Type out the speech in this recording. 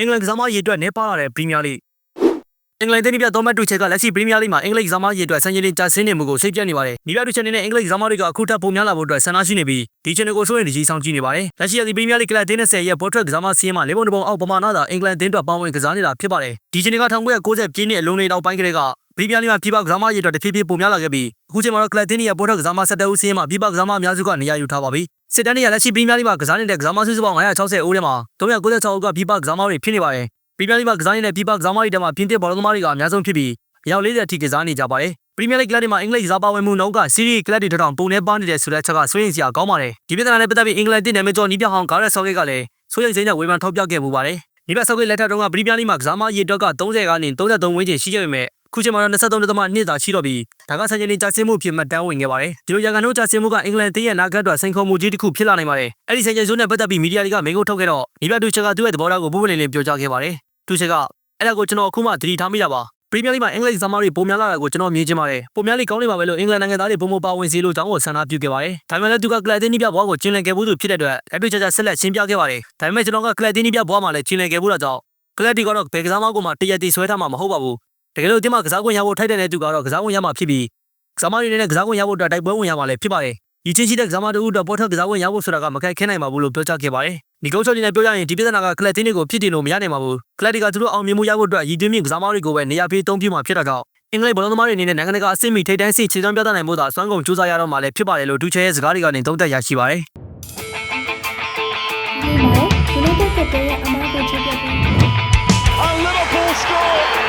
အင်္ဂလန်ကစားမရေအတွက်နေပါလာတဲ့ပရီးမီယာလိအင်္ဂလန်တင်းပြသောမတ်တူချက်ကလက်ရှိပရီးမီယာလိမှာအင်္ဂလိပ်ကစားမရေအတွက်ဆန်ချင်တင်ကြာဆင်းနေမှုကိုစိတ်ပြတ်နေပါတယ်။နီးပြတူချက်နေနဲ့အင်္ဂလိပ်ကစားမတွေကအခုထပ်ပုံများလာဖို့အတွက်ဆန္ဒရှိနေပြီးဒီ channel ကိုဆိုရင်ဒီကြီးဆောင်ကြည့်နေပါတယ်။လက်ရှိရသည့်ပရီးမီယာလိကလပ်တင်း30ရဲ့ပေါ်ထက်ကစားမစီးရင်မှာလေးပုံတစ်ပုံအောက်ပမာဏသာအင်္ဂလန်တင်းအတွက်ပေါဝင်ကစားနေတာဖြစ်ပါတယ်။ဒီ channel က1990ပြည့်နှစ်အလုံးလေးတောက်ပိုင်းကလေးက ပရီးမီယာလိမှာပြပကစားမရေအတွက်တဖြည်းဖြည်းပုံများလာခဲ့ပြီးအခုချိန်မှာတော့ကလပ်တင်းရဲ့ပေါ်ထက်ကစားမ17ဦးစီးရင်မှာပြပကစားမအများစုကနေရာယူထားပါပြီ။စစ်တမ်းတွေကလက်ရှိပရီးမီယာလိမှာကစားနေတဲ့ကစားမစုစုပေါင်း960ဦးထဲမှာ396ဦးကပြပကစားမတွေဖြစ်နေပါတယ်။ပရီးမီယာလိမှာကစားနေတဲ့ပြပကစားမတွေထဲမှာပြင်းတစ်ဘောလုံးသမားတွေကအများဆုံးဖြစ်ပြီးအယောက်40အထိကစားနေကြပါတယ်။ပရီးမီယာလိကလပ်တွေမှာအင်္ဂလိပ်ကစားပါဝင်မှုနှုန်းကစီးရီးကလပ်တွေတောင်ပုံနေပါနေတယ်ဆိုတဲ့အချက်ကစိုးရိမ်စရာကောင်းပါတယ်။ဒီပြဿနာနဲ့ပတ်သက်ပြီးအင်္ဂလန်တင်နယ်မကျော်နီးပြဟောင်းဂါရက်ဆော့ဂိတ်ကလည်းစိုးရိမ်စိတ်နဲ့ဝေဖန်ထောက်ပြခဲ့မှုပါတယ်။နီးပြဆော့ဂိတ်လက်ထက်တုန်းကပရီးမီယာလိမှာကစားမရေအတွက်က30ကနေ33ဝန်းကျင်ရှိခဲ့ပေမဲ့ ခုချိန်မှာတော့23.2သာရှိတော့ပြီးဒါကဆန်ချင်တင်ကြာစင်းမှုဖြစ်မှတ်တမ်းဝင်ခဲ့ပါတယ်။ဒီလိုရန်ကုန်တို့ကြာစင်းမှုကအင်္ဂလန်တင်းရဲ့နာဂတ်အတွက်စိန်ခေါ်မှုကြီးတစ်ခုဖြစ်လာနိုင်ပါတယ်။အဲ့ဒီဆန်ချင်ဇိုးနဲ့ပတ်သက်ပြီးမီဒီယာတွေကမိန့်ခွန်းထုတ်ခဲ့တော့နီးပြတူချက်ကသူ့ရဲ့သဘောထားကိုပုံပွင့်လင်းလင်းပြောကြားခဲ့ပါတယ်။တူချက်ကအဲ့ဒါကိုကျွန်တော်အခုမှသတိထားမိတာပါပရီးမီယာလိမှာအင်္ဂလိပ်သမားတွေပုံများလာတာကိုကျွန်တော်မြင်ချင်ပါတယ်ပုံများလိကောင်းနေပါပဲလို့အင်္ဂလန်နိုင်ငံသားတွေပုံမပါဝင်စီလို့တောင်းကိုဆန္ဒပြုခဲ့ပါတယ်ဒါပေမဲ့လည်းသူကကလပ်တင်းနီးပြဘွားကိုကျင်းလည်ခဲ့မှုသူဖြစ်တဲ့အတွက်အတွေ့အကြုံဆက်လက်ရှင်းပြခဲ့ပါတယ်ဒါပေမဲ့ကျွန်တော်ကကလပ်တင်းနီးပြဘွားမှာလည်းကျင်းလည်ခဲ့မှုတာကြောင့်ကလပ်တီကတော့ဘယ်ကစားမကိုမှတရက်တီဆွဲထားမှာမဟုတ်ပါဘူး တကယ်လို့ဒီမှာကစားခွင့်ရဖို့ထိုက်တဲ့သူကတော့ကစားခွင့်ရမှာဖြစ်ပြီးကစားမတွေနဲ့ကစားခွင့်ရဖို့အတွက်တိုက်ပွဲဝင်ရမှာလည်းဖြစ်ပါတယ်ဒီချင်းရှိတဲ့ကစားမတို့အတွက်ပေါ်ထက်ကစားခွင့်ရဖို့ဆိုတာကမခက်ခဲနိုင်ပါဘူးလို့ပြောကြားခဲ့ပါတယ်။ဒီကုန်းချုပ်ကြီးနဲ့ပြောရရင်ဒီပြဿနာကကလပ်တင်းတွေကိုဖြစ်တင်လို့မရနိုင်ပါဘူး။ကလပ်တွေကသူတို့အောင်မြင်မှုရဖို့အတွက်ရည်သွေးမြင့်ကစားမတွေကိုပဲနေရာပေးအသုံးပြုမှာဖြစ်တာကြောင့်အင်္ဂလိပ်ဘောလုံးသမားတွေအနေနဲ့နိုင်ငံတကာအဆင့်မီထိပ်တန်းစီခြေစွမ်းပြသနိုင်မှုသာစွမ်းကုန်ကြိုးစားရတော့မှလည်းဖြစ်ပါတယ်လို့ဒူချဲရဲ့စကားတွေကနေသုံးသပ်ရရှိပါတယ်။ဒီမှာဒီလိုတဲ့တဲ့ရဲ့အမားကိုချပြပေး And Liverpool score.